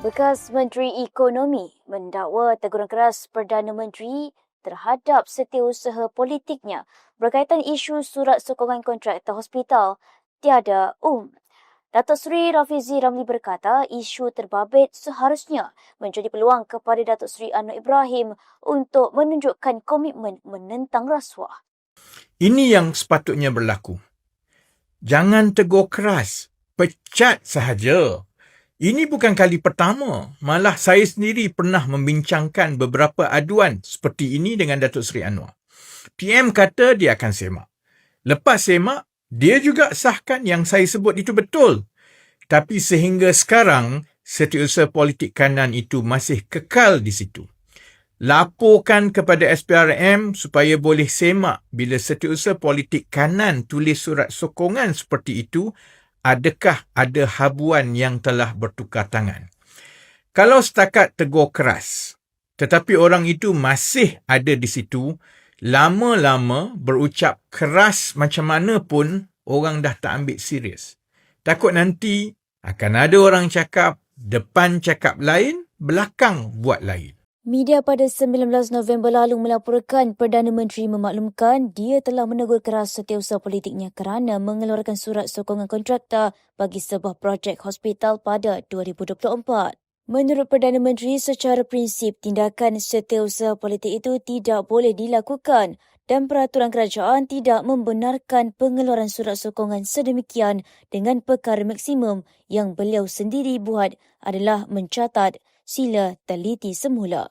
Bekas Menteri Ekonomi mendakwa teguran keras Perdana Menteri terhadap setiausaha politiknya berkaitan isu surat sokongan kontraktor hospital tiada um. Datuk Seri Rafizi Ramli berkata isu terbabit seharusnya menjadi peluang kepada Datuk Seri Anwar Ibrahim untuk menunjukkan komitmen menentang rasuah. Ini yang sepatutnya berlaku. Jangan tegur keras, pecat sahaja. Ini bukan kali pertama. Malah saya sendiri pernah membincangkan beberapa aduan seperti ini dengan Datuk Seri Anwar. PM kata dia akan semak. Lepas semak, dia juga sahkan yang saya sebut itu betul. Tapi sehingga sekarang, setiausaha politik kanan itu masih kekal di situ. Laporkan kepada SPRM supaya boleh semak bila setiausaha politik kanan tulis surat sokongan seperti itu, adakah ada habuan yang telah bertukar tangan. Kalau setakat tegur keras, tetapi orang itu masih ada di situ, lama-lama berucap keras macam mana pun orang dah tak ambil serius. Takut nanti akan ada orang cakap depan cakap lain, belakang buat lain. Media pada 19 November lalu melaporkan Perdana Menteri memaklumkan dia telah menegur keras setiausaha politiknya kerana mengeluarkan surat sokongan kontraktor bagi sebuah projek hospital pada 2024. Menurut Perdana Menteri, secara prinsip tindakan setiausaha politik itu tidak boleh dilakukan dan peraturan kerajaan tidak membenarkan pengeluaran surat sokongan sedemikian dengan perkara maksimum yang beliau sendiri buat adalah mencatat sila teliti semula.